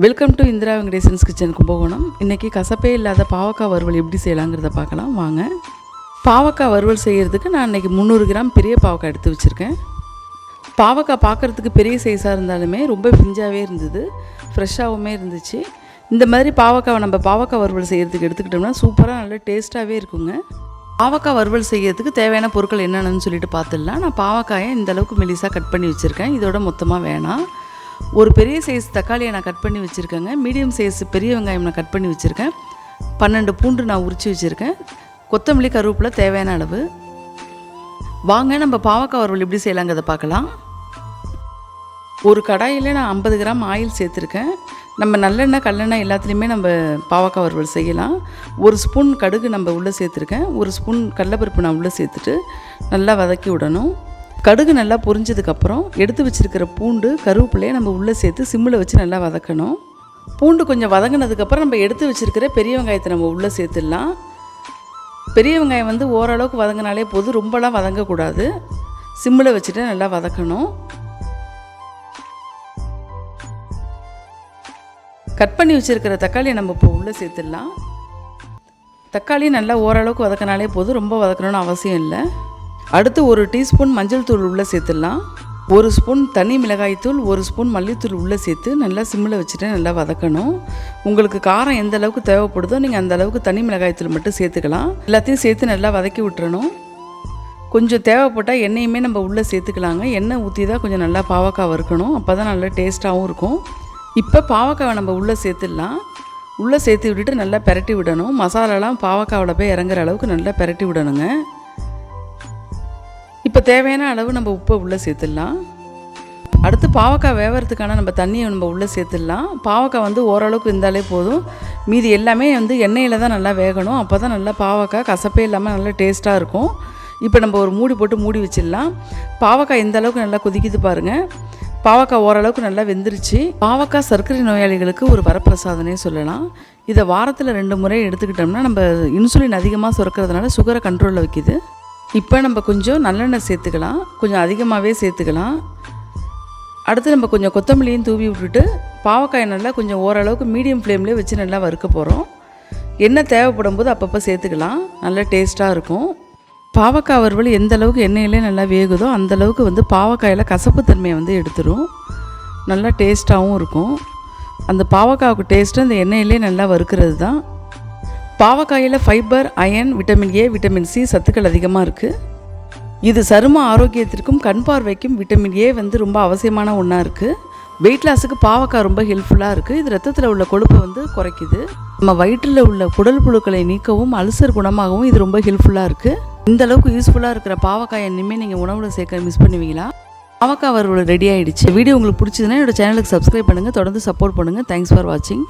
Welcome to Indira Venkatesan's kitchen Kumbakonam இன்றைக்கி கசப்பே இல்லாத பாவக்காய் வறுவல் எப்படி செய்யலாங்கிறத பார்க்கலாம். வாங்க. பாவக்காய் வறுவல் செய்கிறதுக்கு நான் இன்றைக்கி முந்நூறு கிராம் பெரிய பாவக்காய் எடுத்து வச்சுருக்கேன். பாவக்காய் பார்க்குறதுக்கு பெரிய சைஸாக இருந்தாலுமே ரொம்ப பிஞ்சாகவே இருந்தது. ஃப்ரெஷ்ஷாகவுமே இருந்துச்சு. இந்த மாதிரி பாவக்காவை நம்ம பாவக்காய் வறுவல் செய்கிறதுக்கு எடுத்துக்கிட்டோம்னா சூப்பராக நல்ல டேஸ்ட்டாகவே இருக்குங்க. பாவக்காய் வறுவல் செய்கிறதுக்கு தேவையான பொருட்கள் என்னென்னு சொல்லிட்டு பார்த்துடலாம். நான் பாவக்காயை இந்தளவுக்கு மெலிசாக கட் பண்ணி வச்சுருக்கேன். இதோட மொத்தமாக வேணாம். ஒரு பெரிய சைஸ் தக்காளியை நான் கட் பண்ணி வச்சுருக்கேங்க. மீடியம் சைஸ் பெரிய வெங்காயம் நான் கட் பண்ணி வச்சுருக்கேன். பன்னெண்டு பூண்டு நான் உரித்து வச்சுருக்கேன். கொத்தமல்லி கருவேப்பிலை தேவையான அளவு. வாங்க நம்ம பாவக்காய் வறுவல் எப்படி செய்யலாங்கிறத பார்க்கலாம். ஒரு கடாயில் நான் ஐம்பது கிராம் ஆயில் சேர்த்துருக்கேன். நம்ம நல்லெண்ணெய் கல்லெண்ணெய் எல்லாத்துலேயுமே நம்ம பாவக்காய் வறுவல் செய்யலாம். ஒரு ஸ்பூன் கடுகு நம்ம உள்ளே சேர்த்துருக்கேன். ஒரு ஸ்பூன் கடலப்பருப்பு நான் உள்ளே சேர்த்துட்டு நல்லா வதக்கி விடணும். கடுகு நல்லா பொரிஞ்சதுக்கப்புறம் எடுத்து வச்சுருக்கிற பூண்டு கருவேப்பிலையை நம்ம உள்ளே சேர்த்து சிம்மில் வச்சு நல்லா வதக்கணும். பூண்டு கொஞ்சம் வதங்கினதுக்கப்புறம் நம்ம எடுத்து வச்சுருக்கிற பெரிய வெங்காயத்தை நம்ம உள்ளே சேர்த்துடலாம். பெரிய வெங்காயம் வந்து ஓரளவுக்கு வதங்கினாலே போதும் ரொம்பலாம் வதங்கக்கூடாது. சிம்மில் வச்சுட்டு நல்லா வதக்கணும். கட் பண்ணி வச்சுருக்கிற தக்காளியை நம்ம இப்போ உள்ளே சேர்த்துடலாம். தக்காளி நல்லா ஓரளவுக்கு வதக்கினாலே போதும் ரொம்ப வதக்கணும்னு அவசியம் இல்லை. அடுத்து ஒரு டீஸ்பூன் மஞ்சள் தூள் உள்ளே சேர்த்துடலாம். ஒரு ஸ்பூன் தனி மிளகாய்த்தூள் ஒரு ஸ்பூன் மல்லித்தூள் உள்ளே சேர்த்து நல்லா சிம்மில் வச்சுட்டு நல்லா வதக்கணும். உங்களுக்கு காரம் எந்த அளவுக்கு தேவைப்படுதோ நீங்கள் அந்த அளவுக்கு தனி மிளகாய்த்தூள் மட்டும் சேர்த்துக்கலாம். எல்லாத்தையும் சேர்த்து நல்லா வதக்கி விட்டுறணும். கொஞ்சம் தேவைப்பட்டால் எண்ணெயுமே நம்ம உள்ளே சேர்த்துக்கலாங்க. எண்ணெய் ஊற்றி தான் கொஞ்சம் நல்லா பாவக்காய் வறுக்கணும். அப்போ தான் நல்லா டேஸ்ட்டாகவும் இருக்கும். இப்போ பாவக்காவை நம்ம உள்ளே சேர்த்துடலாம். உள்ளே சேர்த்து விட்டுட்டு நல்லா பெரட்டி விடணும். மசாலாலாம் பாவக்காவில் போய் இறங்குற அளவுக்கு நல்லா பெரட்டி விடணுங்க. தேவையான அளவு நம்ம உப்பை உள்ளே சேர்த்துடலாம். அடுத்து பாவக்காய் வேவறதுக்கான நம்ம தண்ணியை நம்ம உள்ளே சேர்த்துடலாம். பாவக்காய் வந்து ஓரளவுக்கு இருந்தாலே போதும். மீதி எல்லாமே வந்து எண்ணெயில் தான் நல்லா வேகணும். அப்போ தான் நல்லா பாவக்காய் கசப்பே இல்லாமல் நல்லா டேஸ்ட்டாக இருக்கும். இப்போ நம்ம ஒரு மூடி போட்டு மூடி வச்சிடலாம். பாவக்காய் எந்த அளவுக்கு நல்லா கொதிக்குது பாருங்கள் பாவக்காய் ஓரளவுக்கு நல்லா வெந்துருச்சு. பாவக்காய் சர்க்கரை நோயாளிகளுக்கு ஒரு வரப்பிரசாதனே சொல்லலாம். இதை வாரத்தில் ரெண்டு முறை எடுத்துக்கிட்டோம்னா நம்ம இன்சுலின் அதிகமாக சுரக்கிறதுனால சுகரை கண்ட்ரோலில் வைக்கிது. இப்போ நம்ம கொஞ்சம் நல்லெண்ணெய் சேர்த்துக்கலாம். கொஞ்சம் அதிகமாகவே சேர்த்துக்கலாம். அடுத்து நம்ம கொஞ்சம் கொத்தமல்லியும் தூவி விட்டுட்டு பாவக்காயை நல்லா கொஞ்சம் ஓரளவுக்கு மீடியம் ஃப்ளேம்லேயே வச்சு நல்லா வறுக்க போகிறோம் எண்ணெய் தேவைப்படும் போது அப்பப்போ சேர்த்துக்கலாம். நல்லா டேஸ்ட்டாக இருக்கும். பாவக்காய் வறுவல் எந்த அளவுக்கு எண்ணெயிலே நல்லா வேகுதோ அந்த அளவுக்கு வந்து பாவக்காயில் கசப்புத்தன்மையை வந்து எடுத்துரும். நல்லா டேஸ்ட்டாகவும் இருக்கும். அந்த பாவக்காவுக்கு டேஸ்ட்டு அந்த எண்ணெயிலே நல்லா வறுக்கிறது தான். பாவக்காயில் fibre iron vitamin A vitamin C சத்துக்கள் அதிகமாக இருக்குது இது சரும ஆரோக்கியத்திற்கும் கண் பார்வைக்கும் விட்டமின் ஏ வந்து ரொம்ப அவசியமான ஒன்றா இருக்குது வெயிட் லாஸுக்கு பாவக்காய் ரொம்ப ஹெல்ப்ஃபுல்லாக இருக்குது இது ரத்தத்தில் உள்ள கொழுப்பை வந்து குறைக்குது. நம்ம வயிற்றில் உள்ள குடல் புழுக்களை நீக்கவும் அல்சர் குணமாகவும் இது ரொம்ப ஹெல்ப்ஃபுல்லாக இருக்குது இந்த அளவுக்கு யூஸ்ஃபுல்லாக இருக்கிற பாவக்காய் இனிமேல் நீங்கள் உணவில் சேர்க்க மிஸ் பண்ணுவீங்களா? பாவக்காய் வறுவல் ரெடி ஆகிடுச்சு வீடியோ உங்களுக்கு பிடிச்சதுன்னா என்னோட சேனலுக்கு சப்ஸ்கிரைப் பண்ணுங்கள் தொடர்ந்து சப்போர்ட் பண்ணுங்கள் தேங்க்ஸ் ஃபார் வாட்சிங்